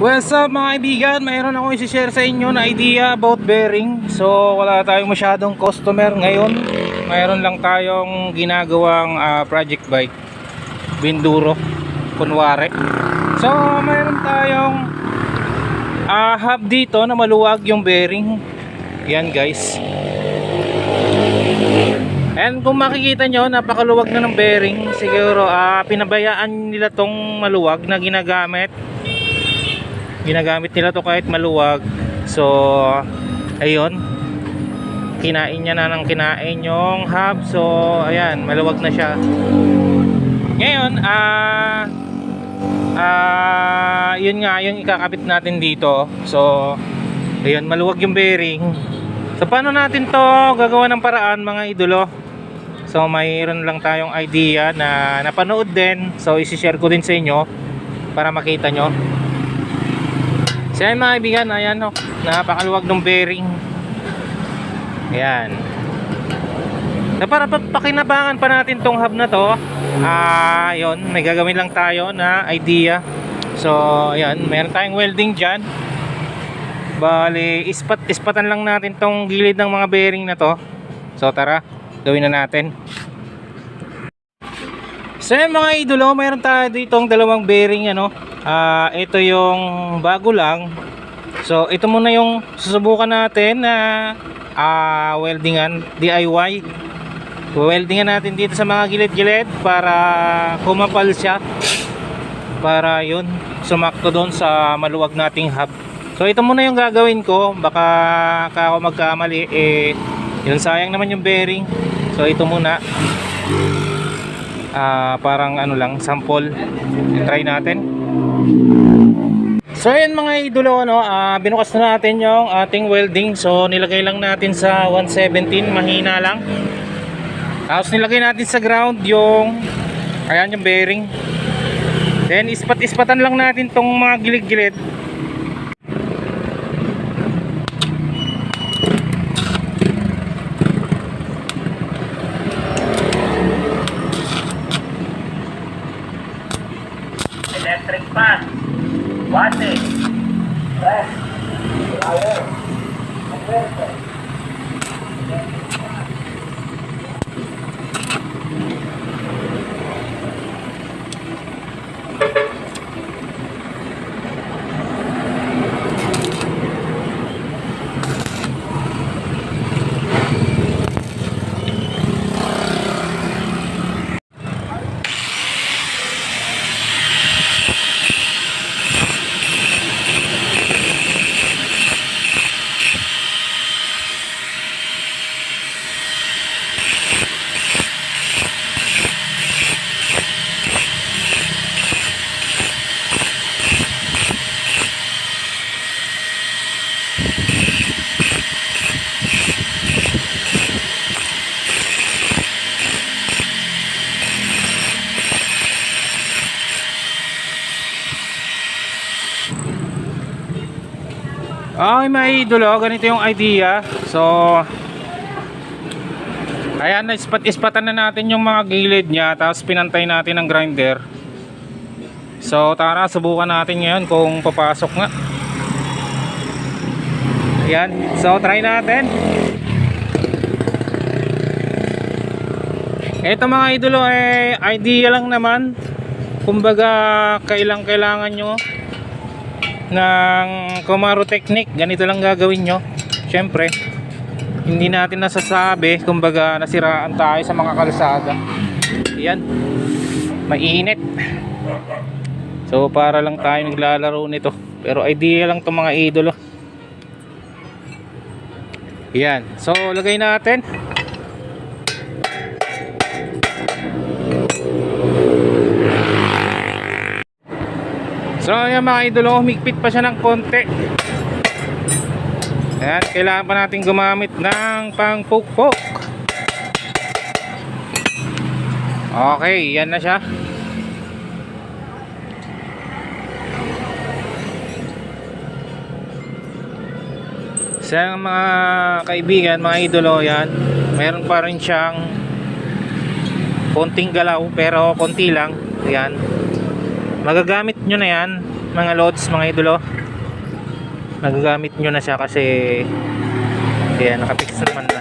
What's up mga kaibigan? Mayroon ako isi-share sa inyo na idea about bearing. So wala tayong masyadong customer ngayon. Mayroon lang tayong ginagawang ah, project bike. Binduro. Kunwari. So mayroon tayong ah, hub dito na maluwag yung bearing. Yan guys. And kung makikita nyo, napakaluwag na ng bearing. Siguro ah, pinabayaan nila tong maluwag na ginagamit ginagamit nila to kahit maluwag. So ayun. Kinain niya na ng kinain yung hub so ayan maluwag na siya. Ngayon ah ah yun nga yung ikakabit natin dito. So ayun maluwag yung bearing. So paano natin to gagawa ng paraan mga idolo? So mayroon lang tayong idea na napanood din. So isi-share ko din sa inyo para makita nyo So yan mga kaibigan, ayan o, napakaluwag ng bearing. Ayan. Na para pa- pakinabangan pa natin tong hub na to, ah, yun, may gagawin lang tayo na idea. So, ayan, meron tayong welding dyan. Bali, ispat, ispatan lang natin tong gilid ng mga bearing na to. So, tara, gawin na natin. So yan mga idolo, mayroon tayo ditong dalawang bearing ano. Ah, ito yung bago lang. So ito muna yung susubukan natin na ah, weldingan DIY. Weldingan natin dito sa mga gilid-gilid para kumapal siya. Para yun, sumakto doon sa maluwag nating hub. So ito muna yung gagawin ko. Baka ka ako magkamali eh yun sayang naman yung bearing. So ito muna ah parang ano lang sample try natin so yun mga idolo ano ah, binukas na natin yung ating welding. So nilagay lang natin sa 117 mahina lang. Tapos nilagay natin sa ground yung ayan yung bearing. Then ispat ispatan lang natin tong mga gilid converter. Okay mga idolo, ganito yung idea. So, ayan, ispat-ispatan na natin yung mga gilid niya, tapos pinantay natin ng grinder. So, tara, subukan natin ngayon kung papasok nga. Ayan, so try natin. Ito mga idolo, eh, idea lang naman. Kumbaga, kailang kailangan nyo ng Komaro Technique. Ganito lang gagawin nyo. Syempre hindi natin nasasabi kumbaga nasiraan tayo sa mga kalsada. Yan mainit. So para lang tayo naglalaro nito. Pero idea lang to mga idolo. Yan so lagay natin Ayan mga idolo, humigpit pa siya ng konti. Ayan, kailangan pa natin gumamit ng pang poke Okay, yan na siya. Sa mga kaibigan, mga idolo yan, mayroon pa rin siyang konting galaw pero konti lang. Ayan magagamit nyo na yan mga loads mga idolo nagagamit nyo na siya kasi yan nakapix naman na